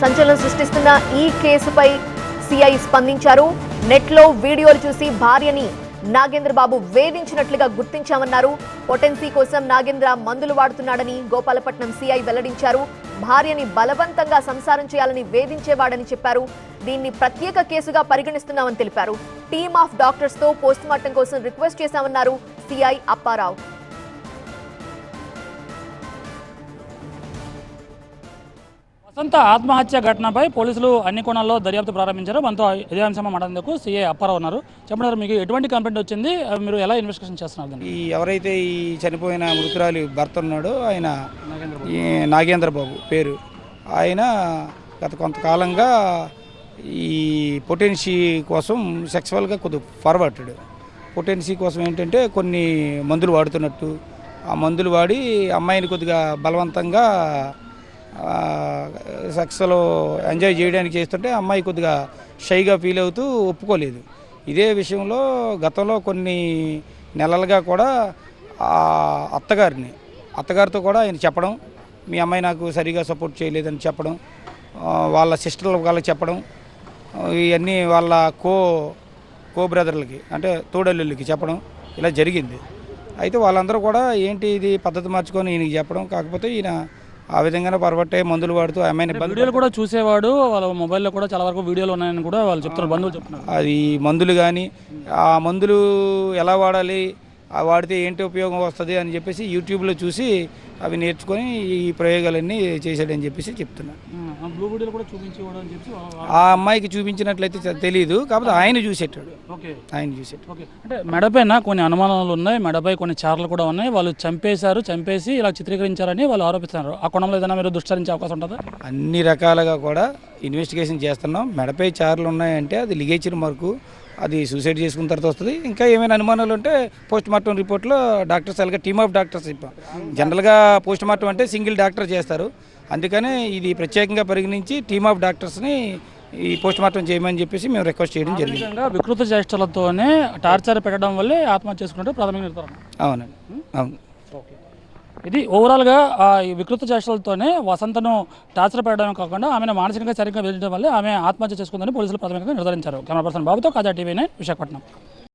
సంచలనం సృష్టిస్తున్న ఈ కేసుపై సిఐ స్పందించారు. నెట్లో వీడియోలు చూసి భార్యని నాగేంద్ర బాబు వేధించినట్లుగా గుర్తించామన్నారు. పొటెన్సీ కోసం నాగేంద్ర మందులు వాడుతున్నాడని గోపాలపట్నం సిఐ వెల్లడించారు. భార్యని బలవంతంగా సంసారం చేయాలని వేధించేవాడని చెప్పారు. దీన్ని ప్రత్యేక కేసుగా పరిగణిస్తున్నామని తెలిపారు. టీమ్ ఆఫ్ డాక్టర్స్తో పోస్టుమార్టం కోసం రిక్వెస్ట్ చేశామన్నారు. సిఐ అప్పారావు. వసంత ఆత్మహత్య ఘటనపై పోలీసులు అన్ని కోణాల్లో దర్యాప్తు ప్రారంభించారు. మనతో ఇదే అంశం మాట్లాడేందుకు సీఏ అప్పారావు ఉన్నారు. చెప్పండి మీకు ఎటువంటి కంప్లైంట్ వచ్చింది? మీరు ఎలా ఇన్వెస్టిగేషన్ చేస్తున్నారు ఈ ఎవరైతే ఈ చనిపోయిన మృతురాలి భర్త ఉన్నాడో ఆయన ఈ నాగేంద్ర బాబు పేరు. ఆయన గత కొంతకాలంగా ఈ పొటెన్సీ కోసం సెక్సువల్గా కొద్ది ఫార్వర్టెడ్ పొటెన్సీ కోసం ఏంటంటే కొన్ని మందులు వాడుతున్నట్టు. ఆ మందులు వాడి అమ్మాయిని కొద్దిగా బలవంతంగా సక్సెస్లో ఎంజాయ్ చేయడానికి చేస్తుంటే అమ్మాయి కొద్దిగా షైగా ఫీల్ అవుతూ ఒప్పుకోలేదు. ఇదే విషయంలో గతంలో కొన్ని నెలలుగా కూడా ఆ అత్తగారిని అత్తగారితో కూడా ఆయన చెప్పడం మీ అమ్మాయి నాకు సరిగా సపోర్ట్ చేయలేదని చెప్పడం వాళ్ళ సిస్టర్ల వాళ్ళకి చెప్పడం ఇవన్నీ వాళ్ళ కో కో బ్రదర్లకి అంటే తోడల్లుళ్ళకి చెప్పడం ఇలా జరిగింది. అయితే వాళ్ళందరూ కూడా ఏంటి ఇది పద్ధతి మార్చుకొని ఈయనకి చెప్పడం కాకపోతే ఈయన ఆ విధంగానే పొరబట్టే మందులు వాడుతూ ఆ అమ్మాయిని ఇబ్బంది వీడియోలు కూడా చూసేవాడు వాళ్ళ మొబైల్లో కూడా చాలా వరకు వీడియోలు ఉన్నాయని కూడా వాళ్ళు చెప్తున్నారు బంధువులు చెప్తున్నారు. అది మందులు కానీ ఆ మందులు ఎలా వాడాలి వాడితే ఏంటి ఉపయోగం వస్తుంది అని చెప్పేసి యూట్యూబ్లో చూసి అవి నేర్చుకొని ఈ ప్రయోగాలన్నీ చేశాడని చెప్పేసి చెప్తున్నాను ఆ అమ్మాయికి చూపించినట్లయితే తెలియదు కాకపోతే ఆయన చూసేటాడు. ఓకే. ఆయన చూసేటాడు. అంటే మెడపైన కొన్ని అనుమానాలు ఉన్నాయి మెడపై కొన్ని చార్లు కూడా ఉన్నాయి. వాళ్ళు చంపేశారు చంపేసి ఇలా చిత్రీకరించారని వాళ్ళు ఆరోపిస్తున్నారు. ఆ కోణంలో ఏదైనా మీరు దృష్టించే అవకాశం ఉంటుందా? అన్ని రకాలుగా కూడా ఇన్వెస్టిగేషన్ చేస్తున్నాం. మెడపై చార్లు ఉన్నాయంటే అది లిగేచిన వరకు అది సూసైడ్ చేసుకున్న తర్వాత వస్తుంది. ఇంకా ఏమైనా అనుమానాలు ఉంటే పోస్ట్ మార్టం రిపోర్ట్లో డాక్టర్స్ అలాగే టీమ్ ఆఫ్ డాక్టర్స్ ఇప్పాం. జనరల్గా పోస్ట్ మార్టం అంటే సింగిల్ డాక్టర్ చేస్తారు. అందుకనే ఇది ప్రత్యేకంగా పరిగణించి టీమ్ ఆఫ్ డాక్టర్స్ని ఈ పోస్ట్ మార్టం చేయమని చెప్పేసి మేము రిక్వెస్ట్ చేయడం జరిగింది. వికృత చేష్టలతోనే టార్చర్ పెట్టడం వల్లే ఆత్మహత్య చేసుకున్నట్టు ప్రాథమిక నిర్ధారణ. అవునండి. అవును. ఇది ఓవరాల్గా ఈ వికృత చేష్టలతోనే వసంతను టార్చర్ పెట్టడం కాకుండా ఆమెను మానసికంగా సరిగ్గా వేధించడం వల్ల ఆమె ఆత్మహత్య చేసుకుందని పోలీసులు ప్రాథమికంగా నిర్ధారించారు. కెమెరా పర్సన్ బాబుతో కాజా టీవీ నైన్ విశాఖపట్నం.